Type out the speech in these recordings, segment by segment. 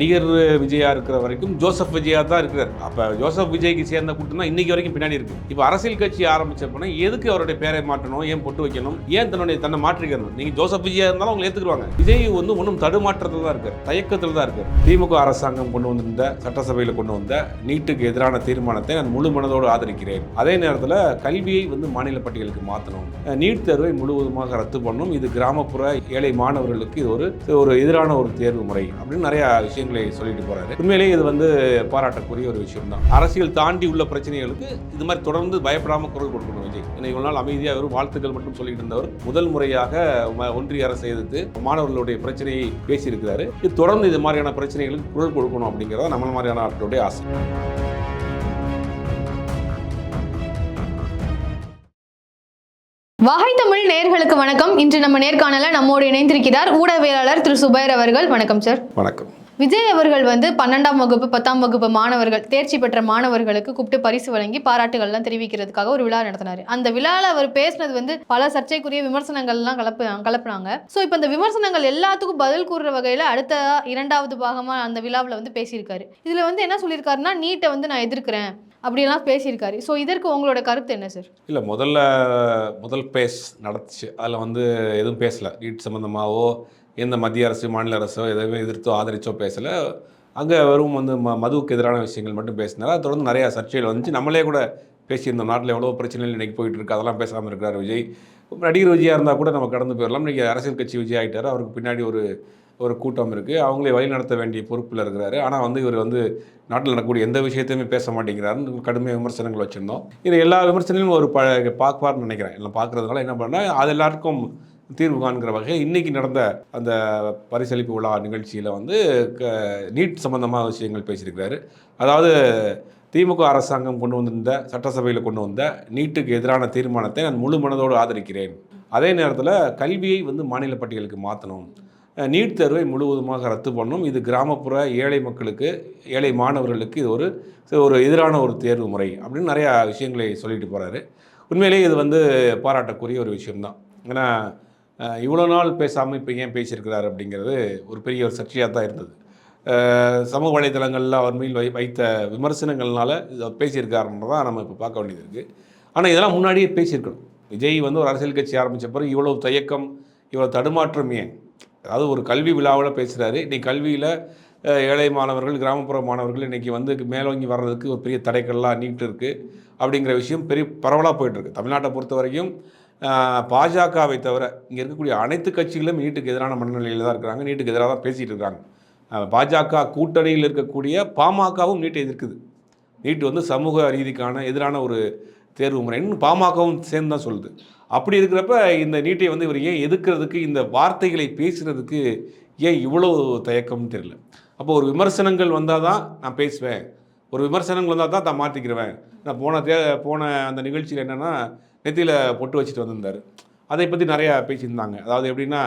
நடிகர் விஜயா இருக்கிற வரைக்கும் ஜோசப் விஜயா தான் இருக்கிறார். அப்ப ஜோசப் விஜய்க்கு சேர்ந்த கூட்டம் தான் இன்னைக்கு வரைக்கும் பின்னாடி இருக்கு. இப்போ அரசியல் கட்சி ஆரம்பிச்சப்பனா எதுக்கு அவருடைய பேரை மாற்றணும் ஏன் பொட்டு வைக்கணும் ஏன் தன்னுடைய தன்னை மாற்றிக்கணும்? நீங்க ஜோசப் விஜயா இருந்தாலும் அவங்க ஏற்றுக்குவாங்க விஜய் வந்து ஒன்றும் தடுமாற்றத்தில் தான் இருக்கார். தயக்கத்தில் தான் இருக்கார். திமுக அரசாங்கம் கொண்டு வந்திருந்த சட்டசபையில் கொண்டு வந்த நீட்டுக்கு எதிரான தீர்மானத்தை நான் முழு மனதோடு ஆதரிக்கிறேன். அதே நேரத்தில் கல்வியை வந்து மாநில பட்டியலுக்கு மாற்றணும் நீட் தேர்வை முழுவதுமாக ரத்து பண்ணணும். இது கிராமப்புற ஏழை மாணவர்களுக்கு இது ஒரு ஒரு எதிரான ஒரு தேர்வு முறை அப்படின்னு நிறைய விஷயம் சொல்லிட்டு போறாரு. உண்மையிலேயே இது வந்து பாராட்டக்கூடிய ஒரு விஷயம் தான் அரசியல் தாண்டி உள்ள பிரச்சனைகளுக்கு இது மாதிரி தொடர்ந்து பயப்படாம குரல் கொடுக்கணும் விஜய். இவ்வளவு நாள் அமைதியாக வெறும் வாழ்த்துக்கள் மட்டும் சொல்லிட்டு இருந்தவர் முதல் முறையாக ஒன்றிய அரசை எதிர்த்து மாணவர்களுடைய பிரச்சனையை பேசியிருக்கிறாரு. இது தொடர்ந்து இது மாதிரியான பிரச்சனைகளுக்கு குரல் கொடுக்கணும் அப்படிங்கிறத நம்ம மாதிரியான ஆட்களுடைய ஆசை. வகை தமிழ் நேர்களுக்கு வணக்கம். இன்று நம்ம நேர்காணல நம்மோடு இணைந்திருக்கிறார் ஊடகவியலாளர் திரு சுபைர் அவர்கள். வணக்கம் சார். வணக்கம். விஜய் அவர்கள் வந்து பன்னெண்டாம் வகுப்பு பத்தாம் வகுப்பு மாணவர்கள் தேர்ச்சி பெற்ற மாணவர்களுக்கு கூப்பிட்டு பரிசு வழங்கி பாராட்டுகள்லாம் தெரிவிக்கிறதுக்காக ஒரு விழா நடத்தினாரு. அந்த விழாவில் அவர் பேசினது வந்து பல சர்ச்சைக்குரிய விமர்சனங்கள்லாம் கலப்பு கலப்புனாங்க. ஸோ இப்போ இந்த விமர்சனங்கள் எல்லாத்துக்கும் பதில் கூறுற வகையில் அடுத்த இரண்டாவது பாகமாக அந்த விழாவில் வந்து பேசியிருக்காரு. இதில் வந்து என்ன சொல்லியிருக்காருன்னா நீட்டை வந்து நான் எதிர்க்கிறேன். அப்படியெல்லாம் பேசியிருக்காரு. ஸோ இதற்கு உங்களோட கருத்து என்ன சார் இல்லை முதல்ல முதல் பேஸ் நடந்துச்சு. அதில் வந்து எதுவும் பேசலை. நீட் சம்மந்தமாகவோ எந்த மத்திய அரசு மாநில அரசோ எதுவுமே எதிர்த்தோ ஆதரிச்சோ பேசலை. அங்கே வெறும் வந்து ம மதுவுக்கு எதிரான விஷயங்கள் மட்டும் பேசினார். அதை தொடர்ந்து நிறையா சர்ச்சைகள் வந்துச்சு. நம்மளே கூட பேசியிருந்தோம். நாட்டில் எவ்வளோ பிரச்சனைகள் இன்றைக்கி போயிட்டு இருக்கு. அதெல்லாம் பேசாமல் இருக்கிறார் விஜய். நடிகர் விஜயாக இருந்தால் கூட நம்ம கடந்து போயிடலாம் இன்றைக்கி அரசியல் கட்சி விஜய் ஆகிட்டார் அவருக்கு பின்னாடி ஒரு ஒரு கூட்டம் இருக்குது அவங்களே வழி நடத்த வேண்டிய பொறுப்பில் இருக்கிறாரு. ஆனால் வந்து இவர் வந்து நாட்டில் நடக்கக்கூடிய எந்த விஷயத்தையுமே பேச மாட்டேங்கிறாருன்னு கடுமையாக விமர்சனங்கள் வச்சுருந்தோம். இது எல்லா விமர்சனங்களும் ஒரு ப பார்ப்பார்னு நினைக்கிறேன். எல்லாம் பார்க்குறதுனால என்ன பண்ணால் அது எல்லாருக்கும் தீர்வு காண்கிற வகையில் இன்றைக்கி நடந்த அந்த பரிசளிப்பு விழா நிகழ்ச்சியில் வந்து க நீட் சம்பந்தமாக விஷயங்கள் பேசியிருக்கிறாரு. அதாவது திமுக அரசாங்கம் கொண்டு வந்திருந்த சட்டசபையில் கொண்டு வந்த நீட்டுக்கு எதிரான தீர்மானத்தை நான் முழு மனதோடு ஆதரிக்கிறேன். அதே நேரத்தில் கல்வியை வந்து மாநில பட்டியலுக்கு மாற்றணும் நீட் தேர்வை முழுவதுமாக ரத்து பண்ணும். இது கிராமப்புற ஏழை மக்களுக்கு ஏழை மாணவர்களுக்கு இது ஒரு ஒரு எதிரான ஒரு தேர்வு முறை அப்படின்னு நிறையா விஷயங்களை சொல்லிட்டு போகிறாரு உண்மையிலேயே இது வந்து பாராட்டக்கூடிய ஒரு விஷயம்தான். ஏன்னா இவ்வளோ நாள் பேசாமல் இப்போ ஏன் பேசியிருக்கிறார் அப்படிங்கிறது ஒரு பெரிய ஒரு சர்ச்சையாக தான் இருந்தது. சமூக வலைதளங்களில் அவர் மீன் வை வைத்த விமர்சனங்கள்னால இதை பேசியிருக்காருன்னு தான் நம்ம இப்போ பார்க்க வேண்டியது இருக்குது ஆனால் இதெல்லாம் முன்னாடியே பேசியிருக்கணும். விஜய் வந்து ஒரு அரசியல் கட்சி ஆரம்பித்த பிறகு இவ்வளோ தயக்கம் இவ்வளோ தடுமாற்றம் ஏன்? அதாவது ஒரு கல்வி விழாவில் பேசுகிறாரு இன்றைக்கி கல்வியில் ஏழை மாணவர்கள் கிராமப்புற மாணவர்கள் இன்றைக்கி வந்து மேலோங்கி வர்றதுக்கு ஒரு பெரிய தடைகள்லாம் நீட்டு இருக்குது அப்படிங்கிற விஷயம் பெரிய பரவலாக போயிட்டுருக்கு தமிழ்நாட்டை பொறுத்த வரைக்கும் பாஜகவை தவிர இங்கே இருக்கக்கூடிய அனைத்து கட்சிகளும் நீட்டுக்கு எதிரான மனநிலையில் தான் இருக்கிறாங்க. நீட்டுக்கு எதிராக தான் பேசிகிட்டு இருக்காங்க. பாஜக கூட்டணியில் இருக்கக்கூடிய பாமகவும் நீட்டை எதிர்க்குது. நீட்டு வந்து சமூக ரீதிக்கான எதிரான ஒரு தேர்வு இன்னும் பாமகவும் சேர்ந்து தான் சொல்லுது. அப்படி இருக்கிறப்ப இந்த நீட்டை வந்து இவர் ஏன் எதுக்கிறதுக்கு இந்த வார்த்தைகளை பேசுகிறதுக்கு ஏன் இவ்வளோ தயக்கம்னு தெரியல. அப்போ ஒரு விமர்சனங்கள் வந்தால் தான் நான் பேசுவேன். ஒரு விமர்சனங்கள் வந்தால் தான் தான் மாற்றிக்கிருவேன் நான் போன தே போன அந்த நிகழ்ச்சியில் என்னென்னா நெத்தியில் பொட்டு வச்சுட்டு வந்திருந்தார். அதை பற்றி நிறையா பேசியிருந்தாங்க. அதாவது எப்படின்னா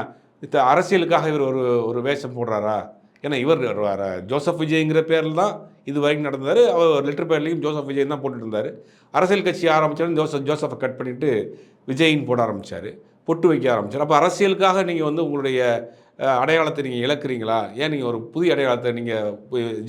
இந்த அரசியலுக்காக இவர் ஒரு ஒரு வேஷம் போடுறாரா? ஏன்னா இவர் வருவாரா? ஜோசப் விஜய்ங்கிற பேரில் தான் இது வரைக்கும் நடந்தார் அவர் லெட்டர் பேர்லையும் ஜோசப் விஜய் தான் போட்டுட்டு இருந்தார் அரசியல் கட்சி ஆரம்பித்தாலும் ஜோசப் ஜோசப்பை கட் பண்ணிவிட்டு விஜயின் போட ஆரம்பித்தார் பொட்டு வைக்க ஆரம்பிச்சார். அப்போ அரசியலுக்காக நீங்கள் வந்து உங்களுடைய அடையாளத்தை நீங்கள் இழக்கிறீங்களா? ஏன் நீங்கள் ஒரு புதிய அடையாளத்தை நீங்கள்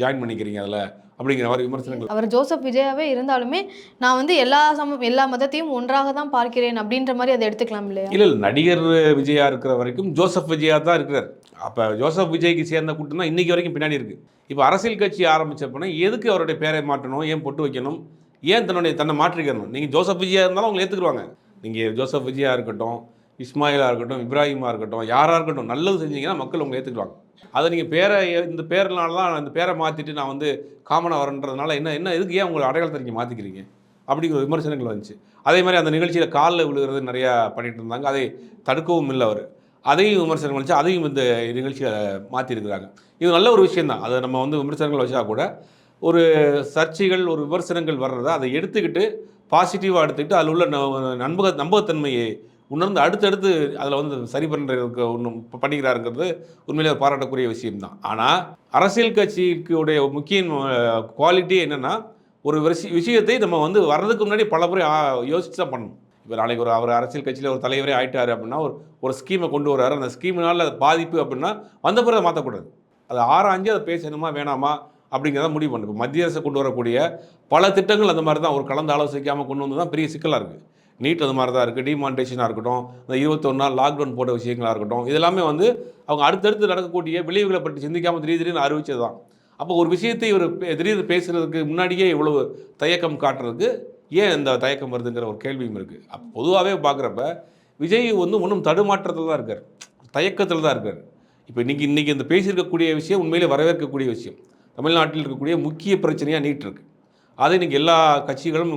ஜாயின் பண்ணிக்கிறீங்க அதில்? அப்படிங்கிற மாதிரி விமர்சனங்கள். அவர் ஜோசப் விஜயாவே இருந்தாலுமே நான் வந்து எல்லா சம எல்லா மதத்தையும் ஒன்றாக தான் பார்க்கிறேன் அப்படின்ற மாதிரி அதை எடுத்துக்கலாம் இல்லையா? இல்லை இல்லை. நடிகர் விஜயா இருக்கிற வரைக்கும் ஜோசப் விஜயா தான் இருக்கிறார். அப்போ ஜோசப் விஜய்க்கு சேர்ந்த கூட்டம் தான் இன்றைக்கி வரைக்கும் பின்னாடி இருக்குது இப்போ அரசியல் கட்சி ஆரம்பிச்சப்பனா எதுக்கு அவருடைய பேரை மாற்றணும் ஏன் பொட்டு வைக்கணும்? ஏன் தன்னுடைய தன்னை மாற்றிக்கணும்? நீங்கள் ஜோசப் விஜயா இருந்தாலும் அவங்க ஏற்றுக்குருவாங்க நீங்கள் ஜோசப் விஜயா இருக்கட்டும் இஸ்மாயிலாக இருக்கட்டும் இப்ராஹிமாக இருக்கட்டும் யாராக இருக்கட்டும் நல்லது செஞ்சீங்கன்னா மக்கள் உங்களை ஏற்றுக்குவாங்க அதை நீங்கள் பேரை இந்த பேர்னால தான் இந்த பேரை மாற்றிட்டு நான் வந்து காமனாக வரன்றதுனால என்ன என்ன இதுக்கு ஏன் உங்களை அடையாளத்தை நீங்கள் மாற்றிக்கிறீங்க அப்படிங்கிற ஒரு விமர்சனங்கள் வந்துச்சு. அதே மாதிரி அந்த நிகழ்ச்சியில் காலில் விழுகிறது நிறையா பண்ணிட்டு இருந்தாங்க. அதை தடுக்கவும் இல்லை அவர். அதையும் விமர்சனங்கள் வச்சு அதையும் இந்த நிகழ்ச்சியில் மாற்றிருக்கிறாங்க இது நல்ல ஒரு விஷயந்தான் அதை நம்ம வந்து விமர்சனங்கள் வச்சா கூட ஒரு சர்ச்சைகள் ஒரு விமர்சனங்கள் வர்றதை அதை எடுத்துக்கிட்டு பாசிட்டிவாக எடுத்துக்கிட்டு அதில் உள்ள ந- நம்பக நம்பகத்தன்மையை உணர்ந்து அடுத்தடுத்து அதில் வந்து சரி பண்ணுறதுக்கு ஒன்றும் பண்ணிக்கிறாருங்கிறது உண்மையிலே பாராட்டக்கூடிய விஷயம்தான். ஆனால் அரசியல் கட்சிக்கு உடைய முக்கிய குவாலிட்டி என்னென்னா ஒரு விஷய விஷயத்தை நம்ம வந்து வர்றதுக்கு முன்னாடி பல முறை யோசிச்சு தான் பண்ணணும். இப்போ நாளைக்கு ஒரு அவர் அரசியல் கட்சியில் ஒரு தலைவரே ஆயிட்டார் அப்படின்னா ஒரு ஒரு ஸ்கீமை கொண்டு வர்றாரு. அந்த ஸ்கீமினால் பாதிப்பு அப்படின்னா வந்த பிறகு மாற்றக்கூடாது அதை ஆராய்ஞ்சு அதை பேசணுமா வேணாமா அப்படிங்கிறத முடிவு பண்ணணும். இப்போ மத்திய அரசு கொண்டு வரக்கூடிய பல திட்டங்கள் அந்த மாதிரி தான். ஒரு கலந்து ஆலோசிக்காமல் கொண்டு வந்து தான் பெரிய சிக்கலாக இருக்குது நீட் அது மாதிரி தான் இருக்குது டிமானிட்டேஷனாக இருக்கட்டும் இந்த இருபத்தொரு நாள் லாக்டவுன் போட்ட விஷயங்களாக இருக்கட்டும் இதெல்லாமே வந்து அவங்க அடுத்தடுத்து நடக்கக்கூடிய விளைவுகளை பற்றி சிந்திக்காமல் திடீர் திடீர்னு அறிவிச்சது தான் அப்போ ஒரு விஷயத்தை இவர் திடீர்னு பேசுகிறதுக்கு முன்னாடியே இவ்வளவு தயக்கம் காட்டுறதுக்கு ஏன் இந்த தயக்கம் வருதுங்கிற ஒரு கேள்வியும் இருக்குது அப்போ பொதுவாகவே பார்க்குறப்ப விஜய் வந்து ஒன்றும் தடுமாற்றத்தில் தான் இருக்கார். தயக்கத்தில் தான் இருக்கார். இப்போ இன்றைக்கி இன்றைக்கி இந்த பேசியிருக்கக்கூடிய விஷயம் உண்மையிலே வரவேற்கக்கூடிய விஷயம். தமிழ்நாட்டில் இருக்கக்கூடிய முக்கிய பிரச்சனையாக நீட் இருக்குது அதை இன்றைக்கி எல்லா கட்சிகளும்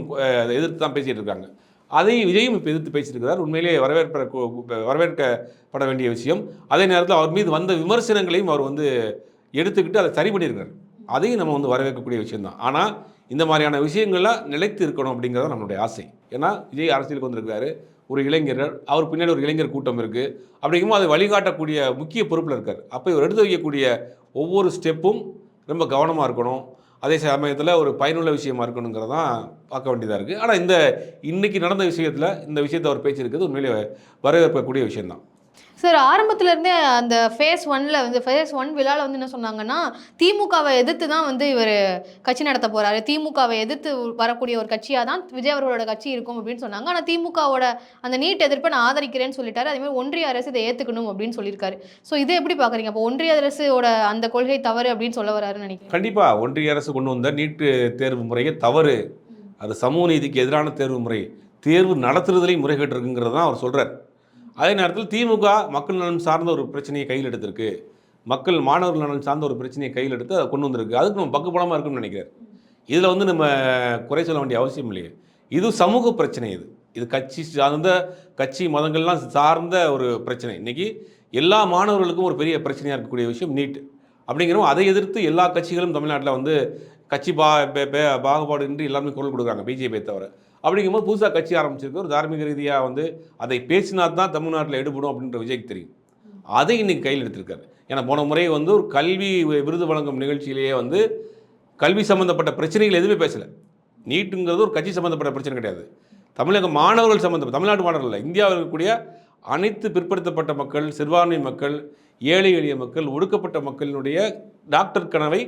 எதிர்த்து தான் பேசிகிட்டு இருக்காங்க. அதை விஜயும் இப்போ எதிர்த்து பேசியிருக்கிறார். உண்மையிலேயே வரவேற்ப வரவேற்கப்பட வேண்டிய விஷயம். அதே நேரத்தில் அவர் மீது வந்த விமர்சனங்களையும் அவர் வந்து எடுத்துக்கிட்டு அதை சரி பண்ணியிருக்காரு அதையும் நம்ம வந்து வரவேற்கக்கூடிய விஷயம்தான். ஆனால் இந்த மாதிரியான விஷயங்கள்லாம் நிலைத்து இருக்கணும் அப்படிங்கிறது நம்மளுடைய ஆசை. ஏன்னா விஜய் அரசியலுக்கு வந்திருக்கிறாரு. ஒரு இளைஞர் அவர் பின்னாடி ஒரு இளைஞர் கூட்டம் இருக்குது அப்படிங்கும்போது அதை வழிகாட்டக்கூடிய முக்கிய பொறுப்பில் இருக்கார். அப்போ இவர் எடுத்து வைக்கக்கூடிய ஒவ்வொரு ஸ்டெப்பும் ரொம்ப கவனமாக இருக்கணும். அதே சமயத்தில் ஒரு பயனுள்ள விஷயமா இருக்கணுங்கிறது தான் பார்க்க வேண்டியதாக இருக்குது ஆனால் இந்த இன்றைக்கி நடந்த விஷயத்தில் இந்த விஷயத்தை அவர் பேச்சிருக்கிறது உண்மையிலே வரவேற்கக்கூடிய விஷயந்தான் சார் ஆரம்பத்துல இருந்தே அந்த ஃபேஸ் ஒன்ல வந்து ஃபேஸ் ஒன் விழாவில் வந்து என்ன சொன்னாங்கன்னா திமுகவை எதிர்த்து தான் வந்து இவர் கட்சி நடத்த போறாரு. திமுகவை எதிர்த்து வரக்கூடிய ஒரு கட்சியாக தான் விஜய் அவர்களோட கட்சி இருக்கும் அப்படின்னு சொன்னாங்க. ஆனால் திமுகவோட அந்த நீட் எதிர்ப்பை நான் ஆதரிக்கிறேன்னு சொல்லிட்டாரு. அதே மாதிரி ஒன்றிய அரசு இதை ஏற்றுக்கணும் அப்படின்னு சொல்லியிருக்காரு. ஸோ இதை எப்படி பார்க்குறீங்க? அப்போ ஒன்றிய அரசோட அந்த கொள்கை தவறு அப்படின்னு சொல்ல வராருன்னு நினைக்கிறேன் கண்டிப்பாக ஒன்றிய அரசு கொண்டு வந்த நீட்டு தேர்வு முறையே தவறு. அது சமூக நீதிக்கு எதிரான தேர்வு முறை. தேர்வு நடத்துறதுலேயும் முறைகேடு இருக்குங்கிறது தான் அவர் சொல்கிறார் அதே நேரத்தில் திமுக மக்கள் நலன் சார்ந்த ஒரு பிரச்சனையை கையில் எடுத்திருக்கு. மக்கள் மாணவர்கள் நலன் சார்ந்த ஒரு பிரச்சனையை கையில் எடுத்து அதை கொண்டு வந்திருக்கு. அதுக்கு நம்ம பக்குப்படமாக இருக்கும்னு நினைக்கிறார். இதில் வந்து நம்ம குறை சொல்ல வேண்டிய அவசியம் இல்லையே. இது சமூக பிரச்சனை இது. இது கட்சி சார்ந்த கட்சி மதங்கள்லாம் சார்ந்த ஒரு பிரச்சனை. இன்றைக்கி எல்லா மாணவர்களுக்கும் ஒரு பெரிய பிரச்சனையாக இருக்கக்கூடிய விஷயம் நீட். அப்படிங்கிறோம் அதை எதிர்த்து எல்லா கட்சிகளும் தமிழ்நாட்டில் வந்து கட்சி பா பே- பே- பாகுபாடின்றி எல்லாருமே குரல் கொடுக்குறாங்க. பிஜேபியை தவிர. அப்படிங்கும்போது புதுசாக கட்சி ஆரம்பிச்சிருக்கு. ஒரு தார்மீக ரீதியாக வந்து அதை பேசினா தான் தமிழ்நாட்டில் எடுபடும் அப்படின்ற விஜய்க்கு தெரியும். அதை இன்னைக்கு கையில் எடுத்திருக்காரு. ஏன்னா போன முறை வந்து ஒரு கல்வி விருது வழங்கும் நிகழ்ச்சியிலேயே வந்து கல்வி சம்மந்தப்பட்ட பிரச்சனைகள் எதுவுமே பேசலை. நீட்டுங்கிறது ஒரு கட்சி சம்மந்தப்பட்ட பிரச்சனை கிடையாது. தமிழக மாணவர்கள் சம்மந்தப்பட்ட தமிழ்நாட்டு மாணவர்கள் இல்லை இந்தியாவில் இருக்கக்கூடிய அனைத்து பிற்படுத்தப்பட்ட மக்கள் சிறுபான்மை மக்கள் ஏழை எளிய மக்கள் ஒடுக்கப்பட்ட மக்களினுடைய டாக்டர் கனவை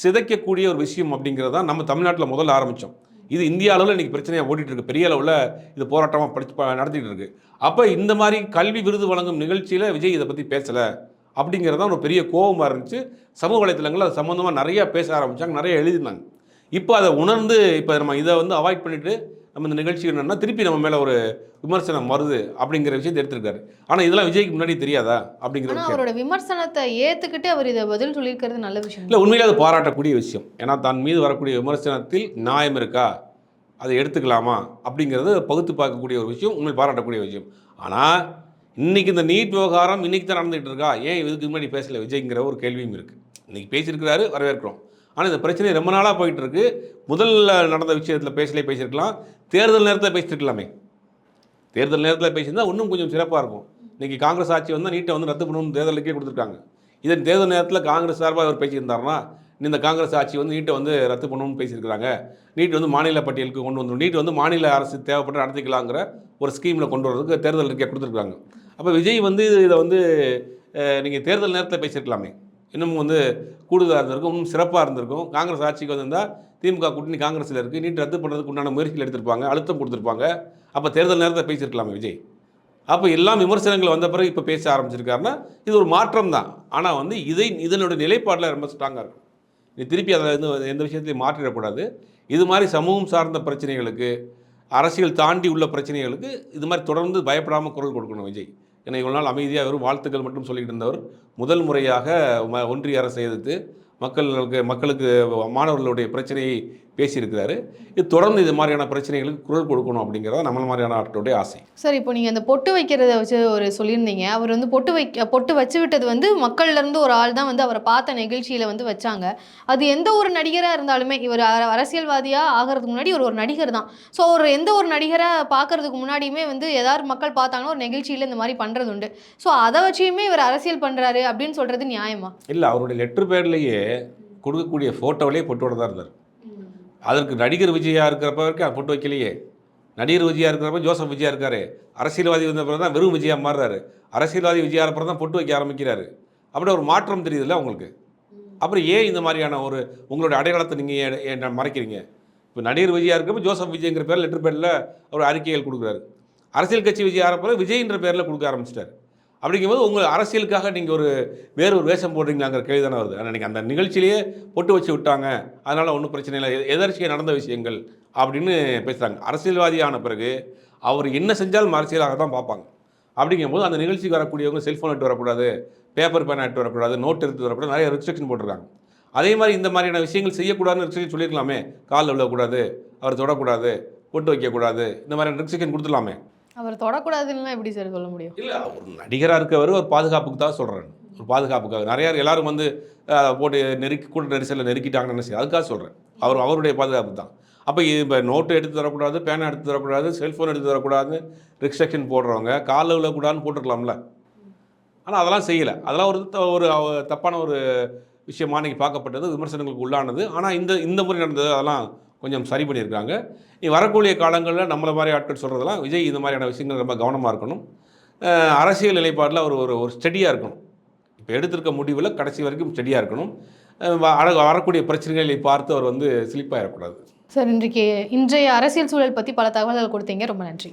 சிதைக்கக்கூடிய ஒரு விஷயம் அப்படிங்கிறது தான் நம்ம தமிழ்நாட்டில் முதல்ல ஆரம்பித்தோம் இது இந்திய அளவில் இன்றைக்கி பிரச்சனையாக ஓடிட்டு இருக்கு. பெரிய அளவில் இது போராட்டமாக படிச்சு நடத்திட்டு இருக்கு. அப்போ இந்த மாதிரி கல்வி விருது வழங்கும் நிகழ்ச்சியில் விஜய் இதை பற்றி பேசலை அப்படிங்கிறது தான் ஒரு பெரிய கோபமாக இருந்துச்சு. சமூக வலைத்தளங்கள் அது சம்மந்தமாக நிறையா பேச ஆரம்பித்தாங்க நிறைய எழுதினாங்க இப்போ அதை உணர்ந்து இப்போ நம்ம இதை வந்து அவாய்ட் பண்ணிவிட்டு நம்ம இந்த நிகழ்ச்சி என்னன்னா திருப்பி நம்ம மேலே ஒரு விமர்சனம் வருது அப்படிங்கிற விஷயத்தை எடுத்திருக்காரு. ஆனால் இதெல்லாம் விஜய்க்கு முன்னாடி தெரியாதா? அப்படிங்கிற. அவரோட விமர்சனத்தை ஏற்றுக்கிட்டு அவர் இதை பதில் சொல்லியிருக்கிறது நல்ல விஷயம். இல்லை உண்மையிலே அது பாராட்டக்கூடிய விஷயம். ஏன்னா தன் மீது வரக்கூடிய விமர்சனத்தில் நியாயம் இருக்கா? அதை எடுத்துக்கலாமா? அப்படிங்கிறது பகுத்து பார்க்கக்கூடிய ஒரு விஷயம் உண்மையில் பாராட்டக்கூடிய விஷயம். ஆனால் இன்னைக்கு இந்த நீட் விவகாரம் இன்னைக்கு தான் நடந்துகிட்டு இருக்கா? ஏன் இதுக்கு முன்னாடி பேசல விஜய்ங்கிற ஒரு கேள்வியும் இருக்குது இன்னைக்கு பேசியிருக்கிறாரு வரவேற்கிறோம். ஆனால் இந்த பிரச்சனை ரொம்ப நாளாக போயிட்டு இருக்கு. முதல்ல நடந்த விஷயத்தில் பேசலே பேசியிருக்கலாம். தேர்தல் நேரத்தில் பேசிட்டுருக்கலாமே தேர்தல் நேரத்தில் பேசியிருந்தால் இன்னும் கொஞ்சம் சிறப்பாக இருக்கும். இன்றைக்கி காங்கிரஸ் ஆட்சி வந்தால் நீட்டை வந்து ரத்து பண்ணணும்னு தேர்தலுக்கே கொடுத்துருக்காங்க. இதன் தேர்தல் நேரத்தில் காங்கிரஸ் சார்பாக அவர் பேசியிருந்தாருன்னா இந்த காங்கிரஸ் ஆட்சி வந்து நீட்டை வந்து ரத்து பண்ணணும்னு பேசியிருக்கிறாங்க. நீட் வந்து மாநில பட்டியலுக்கு கொண்டு வந்துடும் நீட் வந்து மாநில அரசு தேவைப்பட்டு நடத்திக்கலாங்கிற ஒரு ஸ்கீமில் கொண்டு வரதுக்கு தேர்தல் அறிக்கை கொடுத்துருக்காங்க. அப்போ விஜய் வந்து இதை வந்து நீங்கள் தேர்தல் நேரத்தில் பேசியிருக்கலாமே. இன்னும் வந்து கூடுதலாக இருந்திருக்கும் இன்னும் சிறப்பாக இருந்திருக்கும். காங்கிரஸ் ஆட்சிக்கு வந்திருந்தால் திமுக கூட்டணி காங்கிரஸில் இருக்குது நீட் ரத்து பண்ணுறதுக்கு உண்டான முயற்சிகள் எடுத்திருப்பாங்க அழுத்தம் கொடுத்துருப்பாங்க. அப்போ தேர்தல் நேரத்தில் பேசியிருக்கலாமே விஜய். அப்போ எல்லாம் விமர்சனங்கள் வந்த பிறகு இப்போ பேச ஆரம்பிச்சிருக்காருன்னா இது ஒரு மாற்றம் தான். ஆனால் வந்து இதை இதனுடைய நிலைப்பாட்டில் ரொம்ப ஸ்ட்ராங்காக இருக்கும். நீ திருப்பி அதை வந்து எந்த விஷயத்தையும் மாற்றிடக்கூடாது. இது மாதிரி சமூகம் சார்ந்த பிரச்சனைகளுக்கு அரசியல் தாண்டி உள்ள பிரச்சனைகளுக்கு இது மாதிரி தொடர்ந்து பயப்படாமல் குரல் கொடுக்கணும் விஜய். ஏன்னா இவ்வளோ நாள் அமைதியாக வெறும் வாழ்த்துக்கள் மட்டும் சொல்லிட்டு இருந்தவர். முதல் முறையாக ம- ஒன்றிய அரசை எதிர்த்து மக்களுக்கு மக்களுக்கு மாணவர்களுடைய பிரச்சனையை பேசியிருக்கிறாரு. இது தொடர்ந்து இது மாதிரியான பிரச்சனைகளுக்கு குரல் கொடுக்கணும் அப்படிங்கிறத நம்மள மாதிரியான ஆட்களுடைய ஆசை. சார் இப்போ நீங்கள் அந்த பொட்டு வைக்கிறத வச்சு ஒரு சொல்லியிருந்தீங்க. அவர் வந்து பொட்டு வைக்க பொட்டு வச்சு விட்டது வந்து மக்கள்ல இருந்து ஒரு ஆள் தான் வந்து அவரை பார்த்த நிகழ்ச்சியில் வந்து வச்சாங்க. அது எந்த ஒரு நடிகராக இருந்தாலுமே இவர் அர- அரசியல்வாதியாக ஆகிறதுக்கு முன்னாடி இவர் ஒரு நடிகர் தான். ஸோ ஒரு எந்த ஒரு நடிகரை பார்க்கறதுக்கு முன்னாடியுமே வந்து ஏதாவது மக்கள் பார்த்தாங்கன்னா ஒரு நிகழ்ச்சியில் இந்த மாதிரி பண்ணுறது உண்டு. ஸோ அதை வச்சியுமே இவர் அரசியல் பண்ணுறாரு அப்படின்னு சொல்கிறது நியாயமா? இல்லை அவருடைய லெட்டர் பேர்லேயே கொடுக்கக்கூடிய ஃபோட்டோவிலேயே பொட்டோட தான் இருந்தார். அதற்கு நடிகர் விஜயா இருக்கிறப்ப வரைக்கும் அதை பொட்டு வைக்கலையே. நடிகர் விஜயா இருக்கிறப்ப ஜோசப் விஜயா இருக்காரு. அரசியல்வாதி வந்த பிறகு தான் வெறும் விஜயா மாறுறாரு. அரசியல்வாதி விஜயா அப்புறம் தான் பொட்டு வைக்க ஆரம்பிக்கிறாரு. அப்படி ஒரு மாற்றம் தெரியுதுல்ல உங்களுக்கு? அப்புறம் ஏன் இந்த மாதிரியான ஒரு உங்களுடைய அடையாளத்தை நீங்கள் மறைக்கிறீங்க? இப்போ நடிகர் விஜயா இருக்கிறப்ப ஜோசப் விஜய்ங்கிற பேர் லெட்டர் பேரில் அவர் அறிக்கைகள் கொடுக்குறாரு. அரசியல் கட்சி விஜய் ஆரம்பில் விஜய்ன்ற பேரில் கொடுக்க ஆரம்பிச்சிட்டாரு. அப்படிங்கும்போது உங்கள் அரசியலுக்காக நீங்கள் ஒரு வேறு ஒரு வேஷம் போடுறீங்களாங்கிற கேள்வி தானே வருது. ஆனால் நீங்கள் அந்த நிகழ்ச்சியிலேயே பொட்டு வச்சு விட்டாங்க. அதனால் ஒன்றும் பிரச்சனை இல்லை. எதர்ச்சியாக நடந்த விஷயங்கள் அப்படின்னு பேசுகிறாங்க அரசியல்வாதி ஆன பிறகு அவர் என்ன செஞ்சாலும் அரசியலாக தான் பார்ப்பாங்க. அப்படிங்கும்போது அந்த நிகழ்ச்சிக்கு வரக்கூடியவங்க செல்ஃபோன் எடுத்து வரக்கூடாது பேப்பர் பேன் எடுத்து வரக்கூடாது நோட் எடுத்து வரக்கூடாது நிறைய ரெஸ்ட்ரிக்ஷன் போட்டிருக்காங்க. அதே மாதிரி இந்த மாதிரியான விஷயங்கள் செய்யக்கூடாதுன்னு ரெஸ்ட்ரிக்ஷன் சொல்லியிருக்கலாமே. காலில் விழக்கூடாது அவர் தொடக்கூடாது பொட்டு வைக்கக்கூடாது இந்த மாதிரியான ரெஸ்ட்ரிக்ஷன் கொடுத்துடலாமே. அவர் தொடக்கூடாதுன்னா எப்படி சார் சொல்ல முடியும்? இல்லை ஒரு நடிகராக இருக்கவர் ஒரு பாதுகாப்புக்கு தான் சொல்கிறேன் ஒரு பாதுகாப்புக்காக. நிறைய எல்லாரும் வந்து போட்டு நெருக்கி கூட நெரிசலில் நெருக்கிட்டாங்கன்னு நினைச்சு அதுக்காக சொல்கிறேன் அவர் அவருடைய பாதுகாப்பு தான். அப்போ இப்போ நோட்டு எடுத்து தரக்கூடாது பேனா எடுத்து தரக்கூடாது செல்ஃபோன் எடுத்து தரக்கூடாது ரெஸ்ட்ரிக்ஷன் போடுறவங்க காலில் விழக்கூடாதுன்னு போட்டிருக்கலாம்ல. ஆனால் அதெல்லாம் செய்யலை. அதெல்லாம் ஒரு த- ஒரு தப்பான ஒரு விஷயமா அன்றைக்கி பார்க்கப்பட்டது விமர்சனங்களுக்கு உள்ளானது. ஆனால் இந்த இந்த முறை நடந்தது அதெல்லாம் கொஞ்சம் சரி பண்ணியிருக்காங்க நீ வரக்கூடிய காலங்களில் நம்மளை மாதிரி ஆட்கள் சொல்கிறதெல்லாம் விஜய் இந்த மாதிரியான விஷயங்கள் ரொம்ப கவனமாக இருக்கணும். அரசியல் நிலைப்பாட்டில் அவர் ஒரு ஒரு ஸ்டெடியாக இருக்கணும். இப்போ எடுத்திருக்க முடிவில் கடைசி வரைக்கும் ஸ்டெடியாக இருக்கணும். வரக்கூடிய பிரச்சனைகளை பார்த்து அவர் வந்து ஸ்லிப்பாகிடக்கூடாது சார் இன்றைக்கு இன்றைய அரசியல் சூழல் பற்றி பல தகவல்கள் கொடுத்தீங்க. ரொம்ப நன்றி.